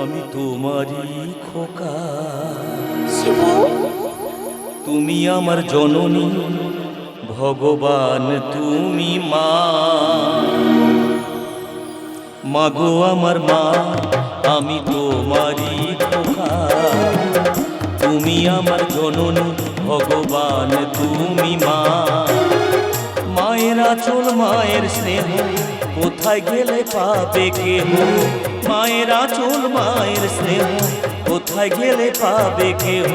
আমি তোমারই খোকা। তুমি আমার জননী ভগবান তুমি মা। মাগো আমার মা আমি তোমারই খোকা। তুমি আমার জননী ভগবান তুমি মা। মায়ের আচল মায়ের স্নেহ কোথায় গেলে পাবে কেহ? মায়ের আচল, মায়ের স্নেহ, কোথায় গেলে পাবে কেহ?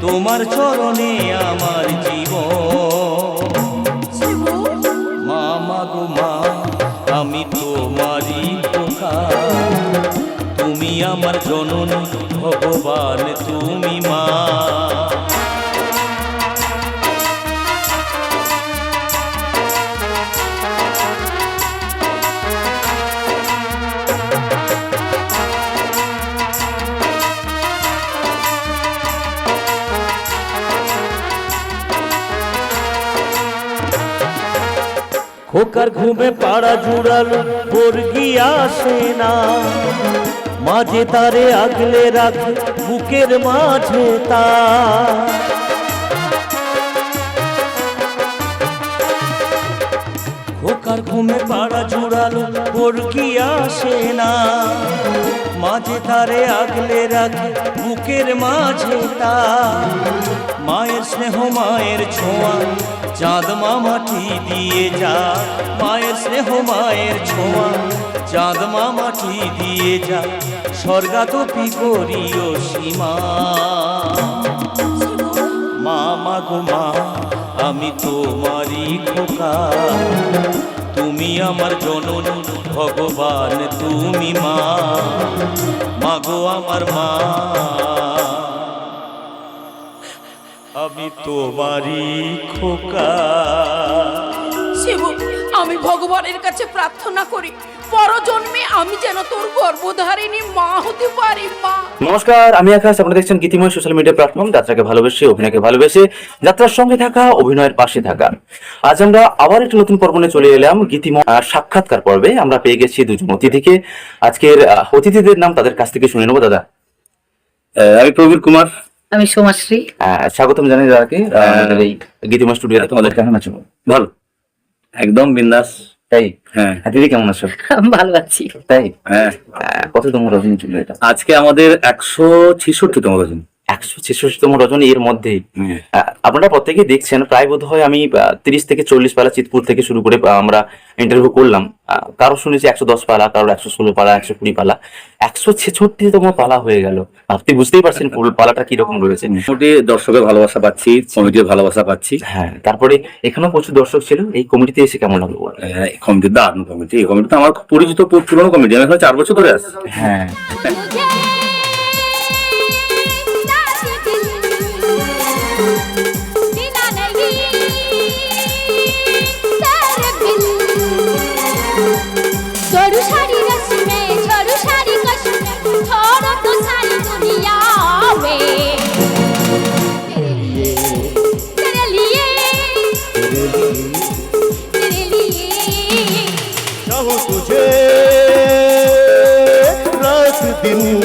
তোমার চরণে আমার জীবন। মা মাগো মা, আমি তোমারই পোকা তুমি আমার জননী, ভগবান, তুমি মা। খোকার ঘুমে পাড়া জুড়াল বর্গি আসে না মাঝে তারে আগলে রাখে বুকের মাঝে তা খোকার ঘুমে পাড়া জুড়ালো বর্গি আসে না মাঝে তারে আগলে রাখে বুকের মাঝে তা মায়ের স্নেহ মায়ের ছোঁয়া চাঁদ মামাটি দিয়ে যা, মায়ের স্নেহ, মায়ের ছোঁয়া। চাঁদ মামাটি দিয়ে যা, স্বর্গাতপি করিও সীমা। মা মাগো মা, আমি তোমারই খোকা। তুমি আমার জননী, ভগবান, তুমি মা। মাগো আমার মা। আমি তোমারই খোকা। শিবু আমি ভগবানের কাছে প্রার্থনা করি পরজন্মে আমি যেন তোর গর্ভধারিণী মা হতে পারি মা। নমস্কার আমি আকাশ। আপনারা দেখছেন গীতিময় সোশ্যাল মিডিয়া প্ল্যাটফর্ম যাত্রাকে ভালোবেসে অভিনয়কে ভালোবেসে যাত্রার সঙ্গে থাকা অভিনয়ের পাশে থাকা। আজ আমরা আবার একটি নতুন পর্ব নিয়ে চলে এলাম গীতিময় সাক্ষাৎকার পর্বে। আমরা পেয়ে গেছি দুজন অতিথিকে। আজকের অতিথিদের নাম তাদের কাছ থেকে শুনে নেব দাদা। আহ, আমি প্রবীর কুমার আমি সোমাশ্রী। আহ, স্বাগতম জানাই দাদাকে। এই গীতিমা স্টুডিওতে। তোমাদের কেমন আছো? ভালো? একদম বিন্দাস। তাই? হ্যাঁ। হ্যাঁ, দিদি কেমন আছো? ভালো আছি। তাই? হ্যাঁ। আহ, কততম রজনী ছিল এটা? আজকে আমাদের একশো ছেষট্টিতম রজন। একশো ছেষট্টিতম রজনী এর মধ্যে। আপনারা প্রত্যেকেই দেখছেন প্রায় বোধ হয় আমি তিরিশ থেকে চল্লিশ পালা চিতপুর থেকে শুরু করে আমরা ইন্টারভিউ করলাম। আহ, কারও শুনেছি একশো দশ পালা কারও একশো ষোলো পালা একশো কুড়ি পালা। একশো ছেষট্টিতম পালা হয়ে গেল। আপনি বুঝতেই পারছেন ফুল পালাটা কীরকম রয়েছে। মোটামুটি দর্শকের ভালোবাসা পাচ্ছি কমিটির ভালোবাসা পাচ্ছি। হ্যাঁ তারপরে এখানেও প্রচুর দর্শক ছিল এই কমিটিতে এসে কেমন লাগল এই কমিটি দারুণ কমিটি এই কমিটি তো আমার পরিচিত পুরনো কমিটি আমি এখানে চার বছর ধরে আছি। হ্যাঁ। रात दिन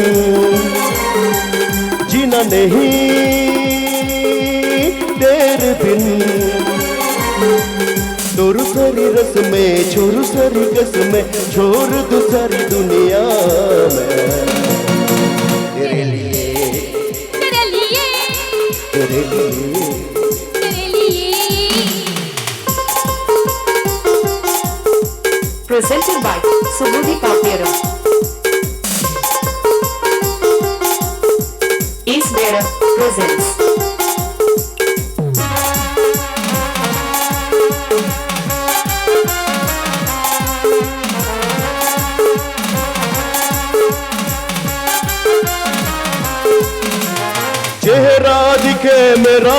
जीना नहीं तेरे बिन तोरू सारी रस में छोरू सारी कस में छोड़ दो दुनिया में। presented by Subudhi Papiero. East Bearer presents चेहरा दिखे मेरा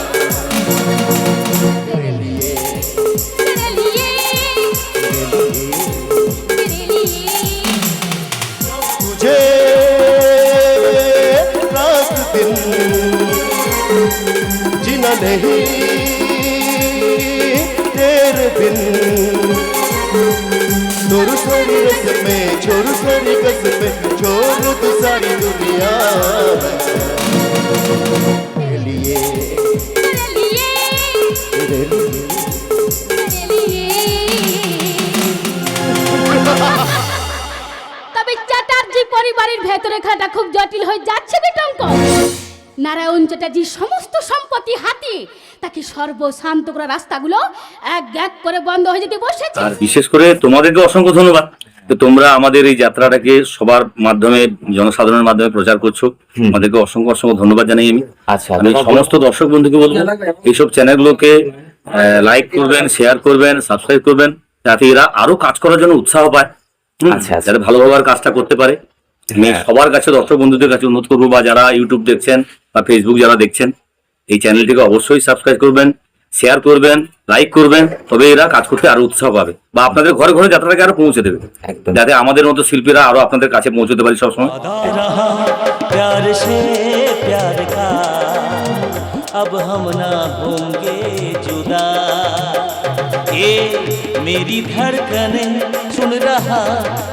नहीं तेरे बिन तोर सारी रस में छोड़ सारी कस में छोड़ तू सारी दुनिया तेरे लिए तेरे लिए तेरे लिए तेरे लिए তবে চ্যাটার্জি পরিবারের ভেতরে খাটা খুব জটিল হয়ে যাচ্ছে বেটঙ্ক নারায়ণ চ্যাটার্জির সমস্ত সম্পত্তি হাতে তাকে সর্বশান্ত করা রাস্তাগুলো এক এক করে বন্ধ হয়ে যেতে বসেছে। আর বিশেষ করে তোমাদেরকে অসংখ্য ধন্যবাদ। তো তোমরা আমাদের এই যাত্রাটাকে সবার মাধ্যমে জনসাধারণের মাধ্যমে প্রচার করছ। আমাদেরকে অসংখ্য অসংখ্য ধন্যবাদ জানাই আমি। আচ্ছা আমি সমস্ত দর্শক বন্ধুকে বলব এইসব চ্যানেলগুলোকে লাইক করবেন শেয়ার করবেন সাবস্ক্রাইব করবেন যাতে এরা আরও কাজ করার জন্য উৎসাহ পায়। আচ্ছা, আচ্ছা। যাতে ভালোভাবে আর কাজটা করতে পারে। আমি সবার কাছে দর্শক বন্ধুদের কাছে অনুরোধ করবো বা যারা ইউটিউব দেখছেন বা ফেসবুক যারা দেখছেন এই চ্যানেলটিকে অবশ্যই সাবস্ক্রাইব করবেন শেয়ার করবেন লাইক করবেন তবে এরা কাজ করতে আরো উৎসাহ পাবে বা আপনাদের ঘরে ঘরে যাত্রাটাকে আরো পৌঁছে দেবে একদম। যাতে আমাদের মতো শিল্পীরা আরো আপনাদের কাছে পৌঁছতে পারি সবসময় वादा रहा प्यार से प्यार का अब हम ना होंगे जुदा ये मेरी धड़कने सुन रहा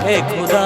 है खुदा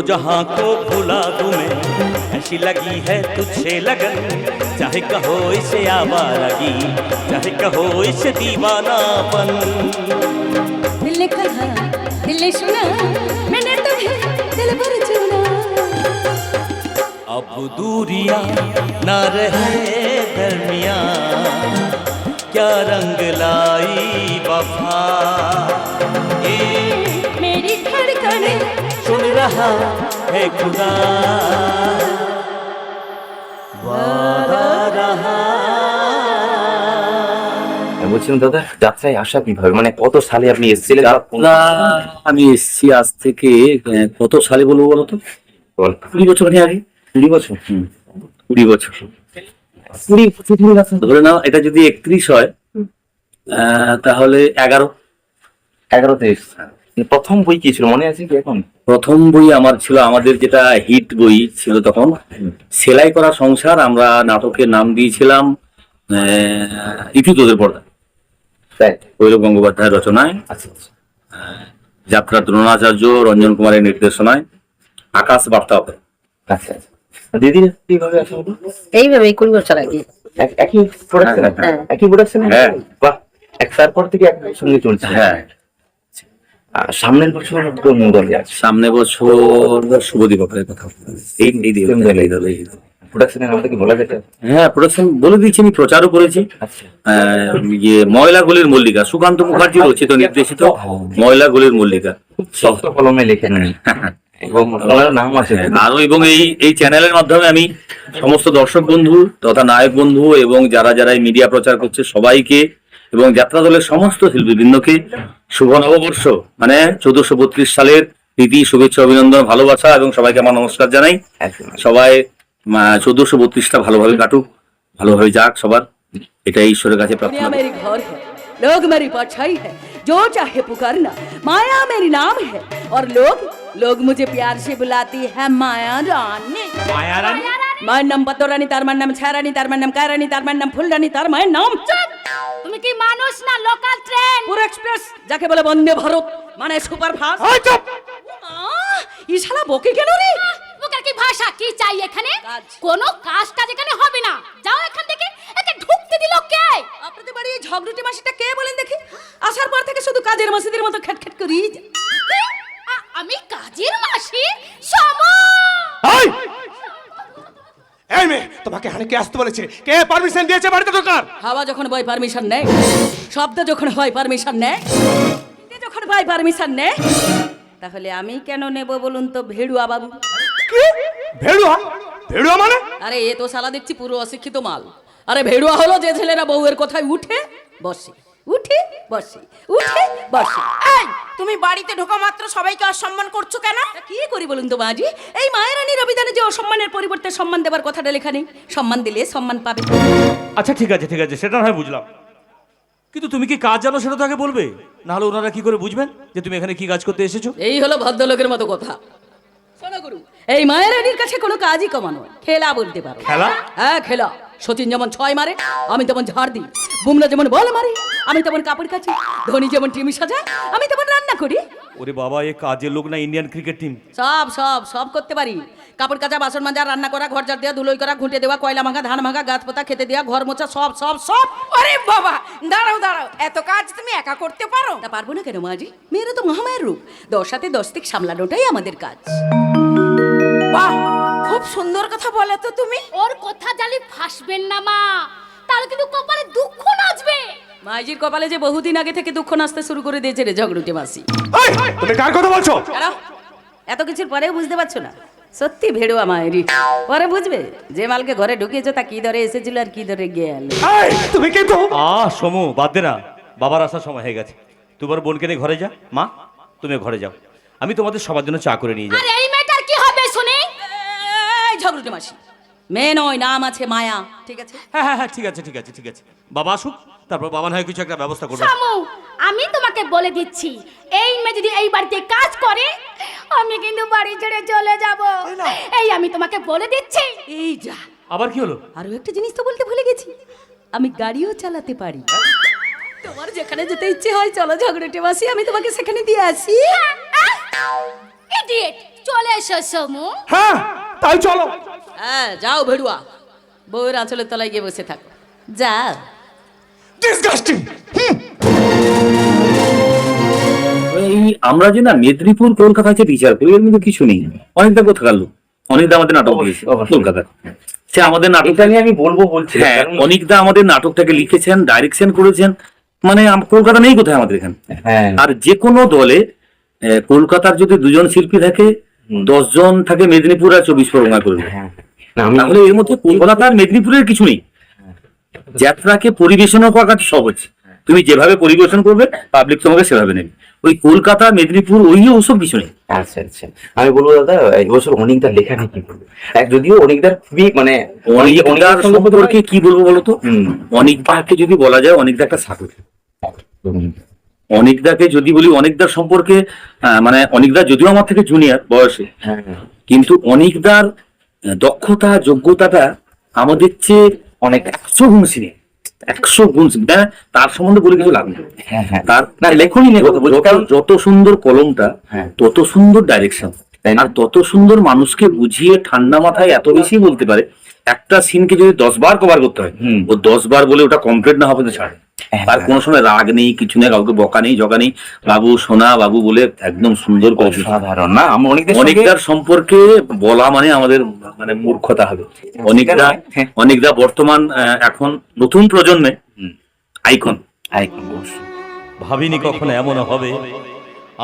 दोनों जहाँ को भुला दूँ मैं। ऐसी लगी है तुझसे लगन चाहे कहो इसे आवारगी चाहे कहो इसे दीवानापन। दिल कहा दिल सुना मैंने तुम्हें दिल पर चुना। अब दूरियाँ ना रहे दरमिया क्या रंग लाई वफा? ये मेरी धड़कने रहा है खुदा वादा रहा আমি বলছিলাম দাদা যাত্রায় আসা কিভাবে মানে কত সালে আপনি এসেছিলেন বা কোন- যাত্রা আমি এসছি আজ থেকে আহ, কত সালে বলবো বলো তো বল। কুড়ি বছর খানি আগে কুড়ি বছর কুড়ি বছর কুড়ি বছর ধরে যাত্রা ধরে নাও এটা যদি একত্রিশ হয় আহ, তাহলে এগারো এগারোতে এসেছেন। প্রথম বই কি ছিল? মনে আছে কি এখন? প্রথম বই আমার ছিল আমাদের যেটা হিট বই ছিল তখন সেলাই করা সংসার আমরা নাটকের নাম দিয়েছিলাম আহ, তোদের পর্দা। গঙ্গোপাধ্যায়ের রচনায় আচ্ছা আচ্ছা। যাত্রা দ্রোণাচার্য রঞ্জন কুমারের নির্দেশনায় আকাশ বার্তা হবে। আচ্ছা আচ্ছা। দিদি কীভাবে আসা হলো এইভাবেই কুড়ি বছর আগে একই প্রোডাকশন হ্যাঁ। একই প্রোডাকশন হ্যাঁ। বাহ এক তারপর থেকে এক সঙ্গে চলছে। হ্যাঁ। সামনের বছর কোন দলে আছে? সামনে বছর শুভদীপ কথা এই এই দলে, দলে, প্রোডাকশনের নামটা কি বলা যেতে হ্যাঁ প্রোডাকশন বলে দিয়েছি আমি প্রচারও করেছি। আচ্ছা। ইয়ে ময়লা গলির মল্লিকা সুকান্ত মুখার্জি রচিত নির্দেশিত ময়লা গলির মল্লিকা। শক্ত কলমে লেখেন এবং নাম আছে। আরও এবং এই এই চ্যানেলের মাধ্যমে আমি সমস্ত দর্শক বন্ধু তথা নায়ক বন্ধু এবং যারা যারা মিডিয়া প্রচার করছে সবাইকে এবং যাত্রা দলের সমস্ত শিল্পীবৃন্দকে শুভ নববর্ষ মানে চোদ্দশো বত্রিশ সালের প্রীতি শুভেচ্ছা অভিনন্দন ভালোবাসা এবং সবাইকে আমার নমস্কার জানাই একদম। সবাই চোদ্দশো বত্রিশটা ভালোভাবে কাটুক ভালোভাবে যাক সবার এটাই ঈশ্বরের কাছে প্রার্থনা दुनिया করি। मेरी घर है लोग मेरी परछाई है जो चाहे पुकारना माया मेरी नाम है और लोग लोग मुझे प्यार से बुलाती है माया रानी माया रानी মায়ের নাম পদ্ম রানী তার মার নাম ছায়া রানী তার মার নাম কায়া রানী তার মার নাম ফুল রানী তার মায়ের নাম তুমি কি মানুষ না লোকাল ট্রেন পুরো এক্সপ্রেস যাকে বলে বন্দে ভারত মানে সুপার ফাস্ট ই শালা বকে কেন রে বুকের কি ভাত পয়সা কি চাই এখানে কাজ। কোনো কাজ টাজ এখানে হবে না যাও এখান থেকে একে ঢুকতে দিল কে আপনাদের বাড়ি এই ঝগড়ুটি মাসিটা কে বলেন দেখি আসার পর থেকে শুধু কাজের মাসিদের মতো খ্যাট করি আ- আমি কাজের মাসি সমা। এই! এই মেয়ে তোমাকে এখানে কে আসতে বলেছে। কে পারমিশন দিয়েছে বাড়িতে ঢোকার? হাওয়া যখন বয় পারমিশন নেয় শব্দ যখন হয় পারমিশন নেয় যখন ভাই পারমিশন নেয় তাহলে আমি কেন নেব বলুন তো ভেড়ুয়া বাবু? কি? ভেড়ুয়া? ভেড়ুয়া মানে? আরে এ তো শালা দেখছি পুরো অশিক্ষিত মাল। আরে ভেড়ুয়া হলো যে ছেলেরা বউয়ের কথায় উঠে বসে উঠে বসে উঠে বসে। এই! তুমি বাড়িতে ঢোকা মাত্র সবাইকে অসম্মান করছ কেন? কি করি বলুন তো মাঝি? এই মায়ের রানীর অভিধানে যে অসম্মানের পরিবর্তে সম্মান দেবার কথাটা লেখা নেই। সম্মান দিলে সম্মান পাবে। আচ্ছা ঠিক আছে ঠিক আছে সেটা হয় বুঝলাম। কিন্তু তুমি কি কাজ জানো সেটা তো আগে বলবে? নাহলে ওনারা কি করে বুঝবেন যে তুমি এখানে কি কাজ করতে এসেছ? এই হলো ভদ্রলোকের মতো কথা। শোনো গুরু এই মায়ের রানীর কাছে কোনো কাজই কমানো খেলা বলতে পারো। খেলা? হ্যাঁ খেলা। সচিন যেমন ছয় মারে আমি তেমন ঝাড় দিই। বুমরা যেমন বল মারে আমি তেমন কাপড় কাচি ধোনি যেমন টিমি সাজায় আমি তেমন রান্না করি। ওরে বাবা এ কাজের লোক না ইন্ডিয়ান ক্রিকেট টিম সব সব সব করতে পারি। কাপড় কাচা বাসন মাজা রান্না করা ঘর ঝাড় দেওয়া ধুলোই করা ঘুঁটে দেওয়া কয়লা ভাঙা ধান ভাঙা গাছ পাতা খেতে দেওয়া ঘর মোছা সব সব সব। আরে বাবা দাঁড়াও দাঁড়াও এত কাজ তুমি একা করতে পারো? তা পারব না কেন মাজি মেয়েরা তো মহামায়ের রূপ। দশ সাথে দশ থেকে সামলানোটাই আমাদের কাজ। বাহ খুব সুন্দর কথা বলে তো তুমি। ওর কথা জালি ফাঁসবেন না মা। তাহলে কিন্তু কপালে দুঃখ নাচবে। মাইজির কপালে যে বহুদিন আগে থেকে দুঃখ নাচতে শুরু করে দিয়েছে রে ঝগড়ুটে মাসি। তুমি কার কথা বলছো? এত কিছুর পরেও বুঝতে পারছ না। সত্যি ভেড়ুয়া মায়েরই পরে বুঝবে যে মালকে ঘরে ঢুকিয়েছো তা কি ধরে এসেছিল আর কি ধরে গেল। তুমি কিন্তু আ সমু বাদ দে না। বাবার আসার সময় হয়ে গেছে। তোমার বোনকে নিয়ে ঘরে যা। মা তুমি ঘরে যাও। আমি তোমাদের সবার জন্য চা করে নিয়ে যাই। আর এই মেয়েটার কি হবে শুনি? এই ঝগড়ুটে মাসি। মেয়ে নয় নাম আছে মায়া। ঠিক আছে? হ্যাঁ হ্যাঁ হ্যাঁ ঠিক আছে ঠিক আছে ঠিক আছে। বাবা আসুক তারপর বাবা না হয় কিছু একটা ব্যবস্থা করবে। সামু আমি তোমাকে বলে দিচ্ছি এই মেয়ে যদি এই বাড়িতে কাজ করে আমি কিন্তু বাড়ি ছেড়ে চলে যাব। এই আমি তোমাকে বলে দিচ্ছি। এই যা। আবার কি হলো? আরও একটা জিনিস তো বলতে ভুলে গেছি। আমি গাড়িও চালাতে পারি তোমার যেখানে যেতে ইচ্ছে হয় চলো ঝগড়ুটে বাসি আমি তোমাকে সেখানে দিয়ে আসি। ইডিয়েট চলে এসো সমু হ্যাঁ তাই চলো। হ্যাঁ যাও ভেড়ুয়া। বউয়ের আঁচলের তলায় গিয়ে বসে থাকো। যাও। ডিসগাস্টিং এই আমরা যে না মেদিনীপুর কলকাতা যে বিচার করি এর মধ্যে কিছু নেই। অনেকটা কোথাকার লোক। অনেকদা আমাদের নাটক কলকাতা সে আমাদের নাটক এটা নিয়ে আমি বলব বলছি। হ্যাঁ অনেকদা আমাদের নাটকটাকে লিখেছেন ডাইরেকশন করেছেন। মানে কলকাতা নেই কোথায় আমাদের এখানে? হ্যাঁ। আর যে কোনো দলে কলকাতার যদি দুজন শিল্পী থাকে দশজন থাকে মেদিনীপুর আর চব্বিশ পরগনা করবে হ্যাঁ। তাহলে এর মধ্যে কলকাতা আর মেদিনীপুরের কিছু নেই। যাত্রাকে পরিবেশনা করা কাজ সহজ। তুমি যেভাবে পরিবেশন করবে পাবলিক তোমাকে সেভাবে নেবে। ওই কলকাতা মেদিনীপুর ওই ওসব কিছু নেই। আচ্ছা আচ্ছা। আমি বলব দাদা এই বছর অনেকদার লেখা নিয়ে কি বলব? এক যদিও অনেকদার খুবই মানে অনেকদার সম্পর্কে কি বলব বলতো। অনেকদাকে যদি বলা যায় অনেকদা একটা সাধু। হুম। অনেকদাকে যদি বলি অনেকদার সম্পর্কে মানে অনেকদা যদিও আমার থেকে জুনিয়র বয়সে হ্যাঁ। কিন্তু অনেকদার দক্ষতা যোগ্যতাটা আমাদের চেয়ে অনেক একশো গুণ সিনে একশো গুণ সিনে হ্যাঁ, তার সম্বন্ধে বলে কিছু লাভ নেই। হ্যাঁ হ্যাঁ। তার না লেখনি নেই কথা বলছি। কারণ যত সুন্দর কলমটা হ্যাঁ। তত সুন্দর ডাইরেকশন তাই না? আর তত সুন্দর মানুষকে বুঝিয়ে ঠান্ডা মাথায় এত বেশি বলতে পারে একটা সিনকে যদি দশ বার কভার করতে হয়। ও দশ বার বলে ওটা কমপ্লিট না হবে তো ছাড়ে। হ্যাঁ, তার কোনো সময় রাগ নেই কিছু নেই কাউকে বকা নেই জগা নেই। বাবু সোনা বাবু বলে একদম সুন্দর করে সাধারণ না আমি অনেকদের অনেকদার সম্পর্কে বলা মানে আমাদের মানে মূর্খতা হবে। অনেকদা হ্যাঁ। অনেকদা বর্তমান এখন নতুন প্রজন্মে আইকন। আইকন ভাবিনি কখনো এমন হবে।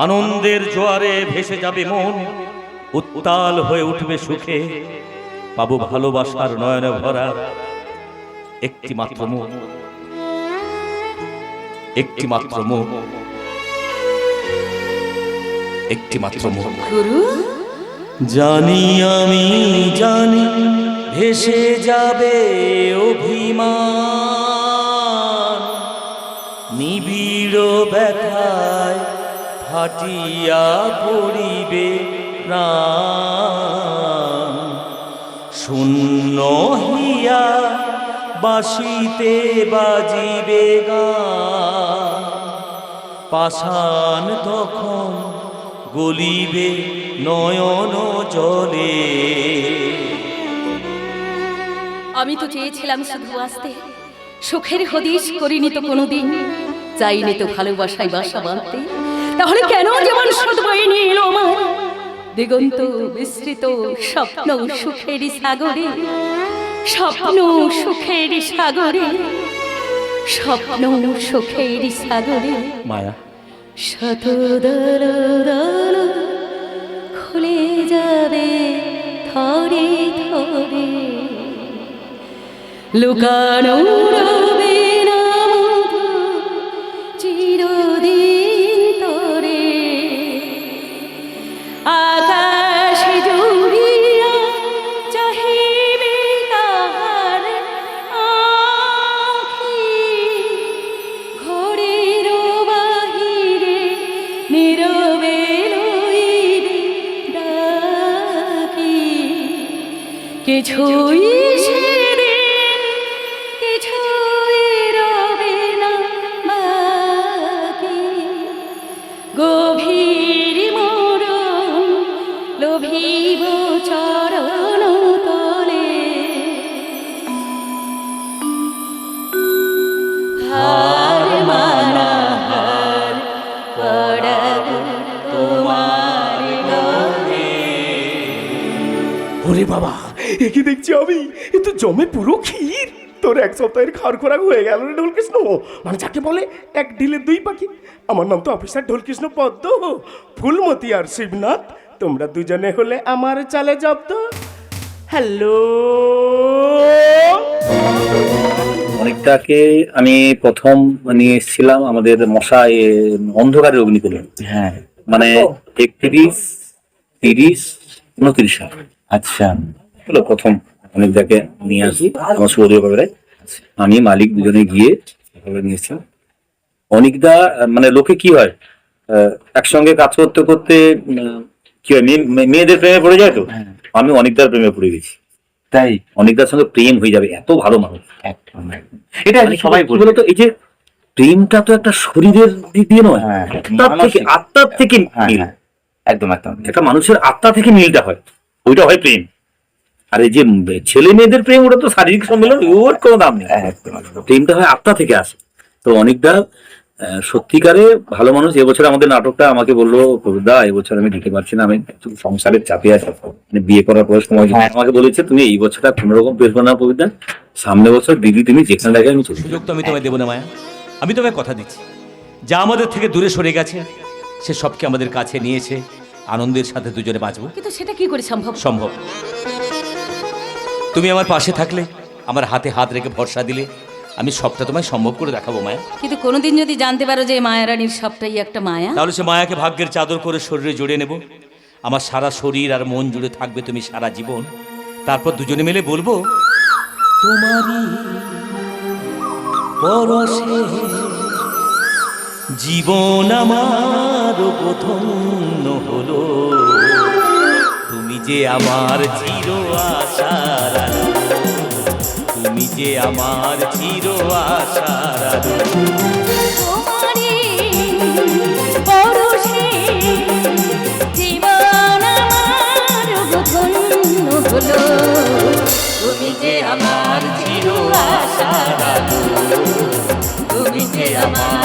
আনন্দের জোয়ারে ভেসে যাবে মন উত্তাল হয়ে উঠবে সুখে। পাবো ভালোবাসার নয়নে ভরা একটি মাত্র মুখ একটি মাত্র মুখ। একটি মাত্র মুখ। গুরু? জানি আমি জানি ভেসে যাবে অভিমান। নিবিড় ব্যথায় ফাটিয়া পড়িবে প্রাণ। শূন্য হিয়া বাসিতে বাজিবে গান পাষাণ তখন গলিবে নয়ন জলে। আমি তো চেয়েছিলাম শুধু আসতে। সুখের হদিশ করিনি তো কোনোদিন। চাইনি তো ভালোবাসায় বাসা বাঁধতে তাহলে কেন যেমন এলো আমার দিগন্ত বিস্তৃত স্বপ্ন সুখের সাগরে। স্বপ্ন সুখের সাগরে স্বপ্ন সুখের সাগরে। মায়া। শত খুলে যাবে থরে থরে লুকানো কিছুই জমে পুরো ক্ষীর। তোর এক সপ্তাহের খাওয়ার খোরাক হয়ে গেল রে ঢোলকৃষ্ণ। মানে যাকে বলে এক ঢিলের দুই পাখি আমার নাম তো অফিসার ঢোলকৃষ্ণ পদ্ম। ফুলমতি আর শিবনাথ তোমরা দুজনে হলে আমার চালে জব্দ। হ্যালো। অনেকটাকে আমি প্রথম নিয়ে এসেছিলাম আমাদের মশাই অন্ধকারের অগ্নিকুলে। হ্যাঁ। মানে একত্রিশ তিরিশ উনত্রিশ সাল। আচ্ছা। প্রথম। অনেকটাকে নিয়ে আসি। আমার সুদীয় খবরে আমি মালিক দুজনে গিয়ে নিয়েছিলাম অনেকদা মানে লোকে কি হয়? একসঙ্গে কাজ করতে করতে কি হয়? মেয়ে- মেয়ে- মেয়েদের প্রেমে পড়ে যায় তো? আমি অনেকদার প্রেমে পড়ে গেছি। তাই? অনেকদার সঙ্গে প্রেম হয়ে যাবে এত ভালো মানুষ। এটা মানে সবাই বলতো এই যে প্রেমটা তো একটা শরীরের দিক দিয়ে নয় হ্যাঁ, আত্মার থেকে আত্মার থেকে হ্যাঁ হ্যাঁ একদম একদম। একটা মানুষের আত্মা থেকে মিলটা হয় ওইটা হয় প্রেম। আর এই যে ছেলে মেয়েদের প্রেম ওটা তো শারীরিক সম্মেলন ওর কোনো দাম নেই। একদম একদম। প্রেমটা হয় আত্মা থেকে আসে। তো অনেকটা আহ, সত্যিকারে ভালো মানুষ এবছর আমাদের নাটকটা আমাকে বলল দা এবছর আমি দিতে পারছি না আমি একটু সংসারের চাপে আছি। মানে বিয়ে করার পর সময় হ্যাঁ। আমাকে বলেছে তুমি এই বছরটা কোনো রকম বের করো না কবিতা সামনে বছর দিদি তুমি যেখানে লাগে আমি সুযোগ তো আমি তোমায় দেবো না মায়া। আমি তোমায় কথা দিচ্ছি। যা আমাদের থেকে দূরে সরে গেছে সে সবকে আমাদের কাছে নিয়েছে। আনন্দের সাথে দুজনে বাঁচবো। কিন্তু সেটা কি করে সম্ভব? সম্ভব। তুমি আমার পাশে থাকলে আমার হাতে হাত রেখে ভরসা দিলে আমি সবটা তোমায় সম্ভব করে দেখাবো মায়া। কিন্তু কোনোদিন যদি জানতে পারো যে মায়ারানীর সবটাই একটা মায়া? তাহলে সে মায়াকে ভাগ্যের চাদর করে শরীরে জড়িয়ে নেব। আমার সারা শরীর আর মন জুড়ে থাকবে তুমি সারা জীবন। তারপর দুজনে মিলে বলব তোমারই পরশে জীবন আমার প্রথম হলো। তুমি যে আমার চির আশার। তুমি যে আমার চির আশার তুমি যে আমার চির। তুমি যে আমার।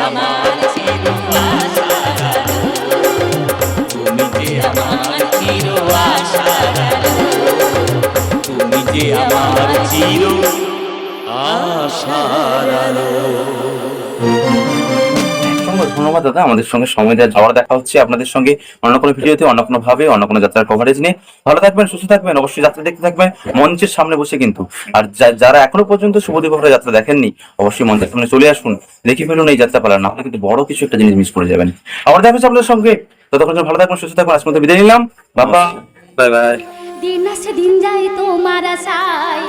আমার চির আশাগারু তুমি যে আমার ধন্যবাদ দাদা। আমাদের সঙ্গে সময় দেওয়ার আবার দেখা হচ্ছে আপনাদের সঙ্গে অন্য কোনো ভিডিওতে অন্য কোনো ভাবে অন্য কোনো যাত্রার কভারেজ নিয়ে। ভালো থাকবেন সুস্থ থাকবেন অবশ্যই যাত্রা দেখতে থাকবেন। মঞ্চের সামনে বসে কিন্তু। আর যারা এখনও পর্যন্ত শুভদীপ ভরা যাত্রা দেখেননি অবশ্যই মঞ্চের সামনে চলে আসুন। দেখে ফেলুন এই যাত্রা পালা না হলে কিন্তু বড় কিছু একটা জিনিস মিস করে যাবেন। আবার দেখা হচ্ছে আপনাদের সঙ্গে। ততক্ষণ ভালো থাকবেন সুস্থ থাকবেন। আজ মধ্যে বিদায় নিলাম। বাবা। বাই বাই দিন আসে দিন যায় তোমার আশায়।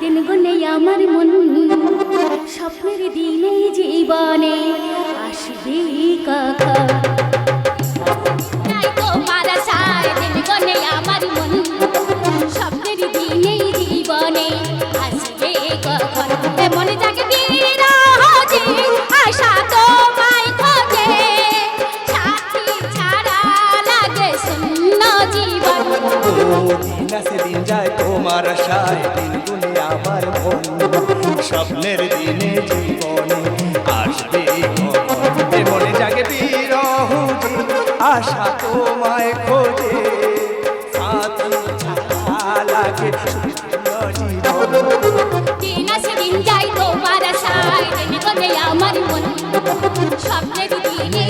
দিন গুনে আমার মন স্বপ্নের দিনে জীবনে আসবে কাকা। তোমার আশায়, দিন আমার মন জীবনে আসবে তোমার সায় দিনগুলি আমার স্বপ্নের দিনে জীবনে আসবে মনে জাগে বিরহ, আশা তোমায় খোঁজে। লাগে দিন আমার স্বপ্নের দিনে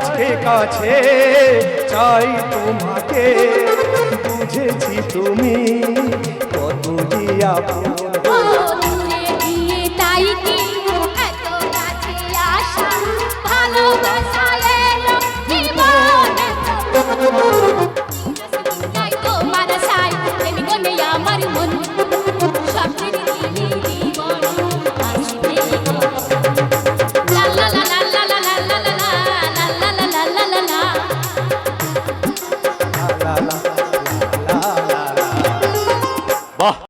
আজকে কাছে চাই তোমাকে। বুঝেছি তুমি কত দিয়া Thank you. কাছে